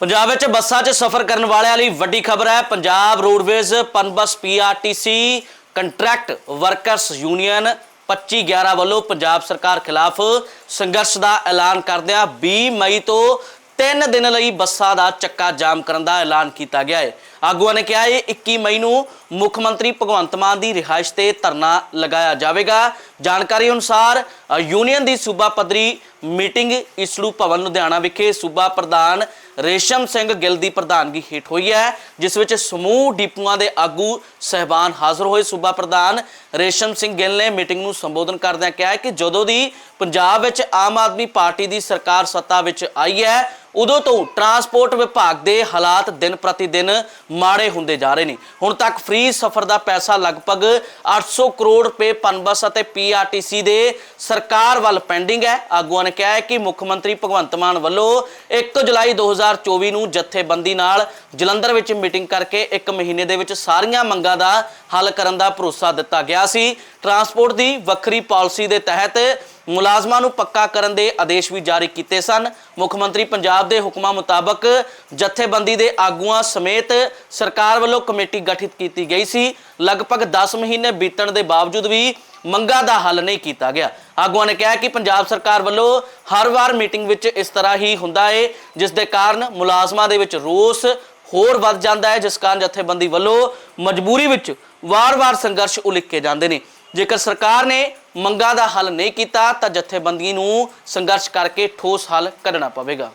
ਪੰਜਾਬ ਵਿੱਚ ਬੱਸਾਂ 'ਚ ਸਫ਼ਰ ਕਰਨ ਵਾਲਿਆਂ ਲਈ ਵੱਡੀ ਖਬਰ ਹੈ। Punjab roadways, PUNBUS PRTC contract workers union 2511 ਵੱਲੋਂ ਪੰਜਾਬ ਸਰਕਾਰ ਖਿਲਾਫ ਸੰਘਰਸ਼ ਦਾ ਐਲਾਨ ਕਰਦਿਆਂ 20 ਮਈ ਤੋਂ 3 ਦਿਨ ਲਈ ਬੱਸਾਂ ਦਾ ਚੱਕਾ ਜਾਮ ਕਰਨ ਦਾ ਐਲਾਨ ਕੀਤਾ ਗਿਆ ਹੈ। ਆਗੂਆਂ ਨੇ ਕਿਹਾ ਹੈ 21 ਮਈ ਨੂੰ ਮੁੱਖ ਮੰਤਰੀ ਭਗਵੰਤ ਮਾਨ ਦੀ ਰਿਹਾਇਸ਼ ਤੇ ਧਰਨਾ ਲਗਾਇਆ ਜਾਵੇਗਾ। ਜਾਣਕਾਰੀ ਅਨੁਸਾਰ ਯੂਨੀਅਨ ਦੀ ਸੂਬਾ ਪੱਧਰੀ ਮੀਟਿੰਗ ਇਸਲੂ ਭਵਨ ਲੁਧਿਆਣਾ ਵਿਖੇ ਸੂਬਾ ਪ੍ਰਧਾਨ ਰੇਸ਼ਮ ਸਿੰਘ ਗਿੱਲ ਦੀ ਪ੍ਰਧਾਨਗੀ ਹੇਠ ਹੋਈ ਹੈ, ਜਿਸ ਵਿੱਚ ਸਮੂਹ ਡਿਪੂਆਂ ਦੇ ਆਗੂ ਸਹਿਬਾਨ ਹਾਜ਼ਰ ਹੋਏ ਸੂਬਾ ਪ੍ਰਧਾਨ ਰੇਸ਼ਮ ਸਿੰਘ ਗਿੱਲ ਨੇ ਮੀਟਿੰਗ ਨੂੰ ਸੰਬੋਧਨ ਕਰਦਿਆਂ ਕਿਹਾ ਕਿ ਜਦੋਂ ਦੀ ਪੰਜਾਬ ਵਿੱਚ ਆਮ ਆਦਮੀ ਪਾਰਟੀ ਦੀ ਸਰਕਾਰ ਸੱਤਾ ਵਿੱਚ ਆਈ ਹੈ, ਉਦੋਂ ਤੋਂ ਟਰਾਂਸਪੋਰਟ ਵਿਭਾਗ ਦੇ ਹਾਲਾਤ ਦਿਨ ਪ੍ਰਤੀ ਦਿਨ ਮਾੜੇ ਹੁੰਦੇ ਜਾ ਰਹੇ ਨੇ। ਹੁਣ ਤੱਕ ਫ੍ਰੀ ਸਫ਼ਰ ਦਾ ਪੈਸਾ ਲਗਭਗ 800 ਕਰੋੜ ਰੁਪਏ ਪਨਬਸ ਅਤੇ ਪੀਆਰਟੀਸੀ ਦੇ ਸਰਕਾਰ ਵੱਲ ਪੈਂਡਿੰਗ ਹੈ। ਆਗੂਆਂ ਨੇ ਕਿਹਾ ਹੈ ਕਿ ਮੁੱਖ ਮੰਤਰੀ ਭਗਵੰਤ ਮਾਨ ਵੱਲੋਂ 1 ਜੁਲਾਈ 2024 ਨੂੰ ਜਥੇਬੰਦੀ ਨਾਲ ਜਲੰਧਰ ਵਿੱਚ ਮੀਟਿੰਗ ਕਰਕੇ 1 ਮਹੀਨੇ ਦੇ ਵਿੱਚ ਸਾਰੀਆਂ ਮੰਗਾਂ ਦਾ ਹੱਲ ਕਰਨ ਦਾ ਭਰੋਸਾ ਦਿੱਤਾ ਗਿਆ ਸੀ। ਟਰਾਂਸਪੋਰਟ ਦੀ ਵੱਖਰੀ ਪਾਲਿਸੀ ਦੇ ਤਹਿਤ ਮੁਲਾਜ਼ਮਾਂ ਨੂੰ ਪੱਕਾ ਕਰਨ ਦੇ ਆਦੇਸ਼ ਵੀ ਜਾਰੀ ਕੀਤੇ ਸਨ। ਮੁੱਖ ਮੰਤਰੀ ਪੰਜਾਬ ਦੇ ਹੁਕਮਾਂ ਮੁਤਾਬਕ ਜਥੇਬੰਦੀ ਦੇ ਆਗੂਆਂ ਸਮੇਤ ਸਰਕਾਰ ਵੱਲੋਂ ਕਮੇਟੀ ਗਠਿਤ ਕੀਤੀ ਗਈ ਸੀ। ਲਗਭਗ 10 ਮਹੀਨੇ ਬੀਤਣ ਦੇ ਬਾਵਜੂਦ ਵੀ ਮੰਗਾਂ ਦਾ ਹੱਲ ਨਹੀਂ ਕੀਤਾ ਗਿਆ। ਆਗੂਆਂ ਨੇ ਕਿਹਾ ਕਿ ਪੰਜਾਬ ਸਰਕਾਰ ਵੱਲੋਂ ਹਰ ਵਾਰ ਮੀਟਿੰਗ ਵਿੱਚ ਇਸ ਤਰ੍ਹਾਂ ਹੀ ਹੁੰਦਾ ਹੈ ਜਿਸ ਦੇ ਕਾਰਨ ਮੁਲਾਜ਼ਮਾਂ ਦੇ ਵਿੱਚ ਰੋਸ ਹੋਰ ਵੱਧ ਜਾਂਦਾ ਹੈ, ਜਿਸ ਕਾਰਨ ਜਥੇਬੰਦੀ ਵੱਲੋਂ ਮਜਬੂਰੀ ਵਿੱਚ ਵਾਰ-ਵਾਰ ਸੰਘਰਸ਼ ਉਲੀਕੇ ਜਾਂਦੇ ਨੇ। ਜੇਕਰ ਸਰਕਾਰ ਨੇ ਮੰਗਾਂ ਦਾ ਹੱਲ ਨਹੀਂ ਕੀਤਾ, ਤਾਂ ਜਥੇਬੰਦੀ ਨੂੰ ਸੰਘਰਸ਼ ਕਰਕੇ ਠੋਸ ਹੱਲ ਕੱਢਣਾ ਪਵੇਗਾ।